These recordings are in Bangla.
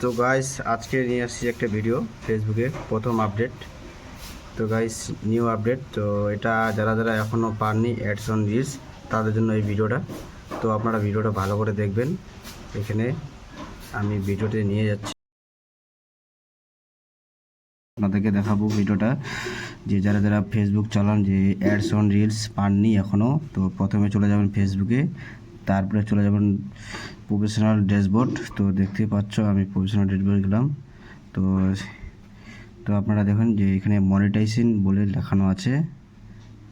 তো গাইস আজকে নিয়ে আসছি একটা ভিডিও ফেসবুকে প্রথম আপডেট তো গাইস নিউ আপডেট তো এটা যারা যারা এখনও পাননি অ্যাডস অন রিলস তাদের জন্য এই ভিডিওটা তো আপনারা ভিডিওটা ভালো করে দেখবেন। এখানে আমি ভিডিওতে নিয়ে যাচ্ছি। আপনাদেরকে দেখাবো ভিডিওটা যে যারা যারা ফেসবুক চালান, যে অ্যাডস অন রিলস পাননি এখনও তো প্রথমে চলে যাবেন ফেসবুকে তারপরে চলে যাবেন প্রফেশনাল ড্যাশবোর্ড তো দেখতে পাচ্ছ, আমি প্রফেশনাল ড্যাশবোর্ড গেলাম। তো তো আপনারা দেখুন যে এখানে মনিটাইজেশন বলে লেখানো আছে।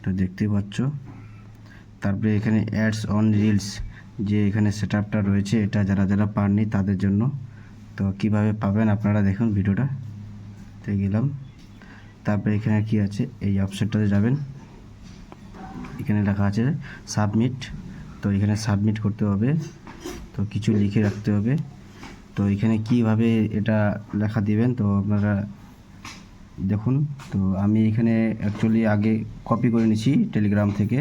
তো দেখতেই পাচ্ছ। তারপরে এখানে অ্যাডস অন রিলস যে এখানে সেট রয়েছে, এটা যারা যারা পাননি তাদের জন্য। তো কীভাবে পাবেন আপনারা দেখুন ভিডিওটা। তে গেলাম। তারপরে এখানে কি আছে, এই অপশনটাতে যাবেন। এখানে লেখা আছে সাবমিট তো এখানে সাবমিট করতে হবে। তো কিছু লিখে রাখতে হবে। তো এখানে কীভাবে এটা লেখা দিবেন, তো আপনারা দেখুন। তো আমি এখানে অ্যাকচুয়ালি আগে কপি করে নিয়েছি টেলিগ্রাম থেকে।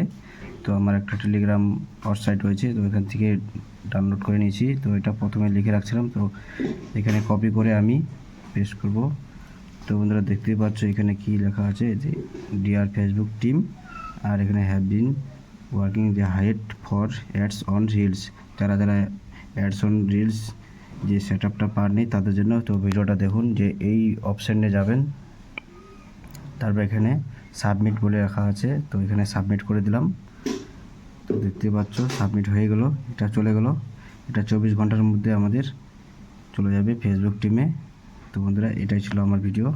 তো আমার একটা টেলিগ্রাম ওয়েবসাইট রয়েছে, তো এখান থেকে ডাউনলোড করে নিয়েছি। তো এটা প্রথমে লিখে রাখছিলাম, তো এখানে কপি করে আমি পেস্ট করব। তো বন্ধুরা দেখতেই পাচ্ছ এখানে কি লেখা আছে, যে ডিআর ফেসবুক টিম আর এখানে have been working the height for ads on reels যারা যারা অ্যাডস অন রিলস যে সেট আপটা পারনি তাদের জন্য তো ভিডিওটা দেখুন যে এই অপশানে যাবেন। তারপর এখানে সাবমিট বলে রাখা আছে, তো এখানে সাবমিট করে দিলাম। তো দেখতে পাচ্ছ সাবমিট হয়ে গেল, এটা চলে গেল। এটা চব্বিশ ঘণ্টার মধ্যে আমাদের চলে যাবে ফেসবুক টিমে তো বন্ধুরা, এটাই ছিল আমার ভিডিও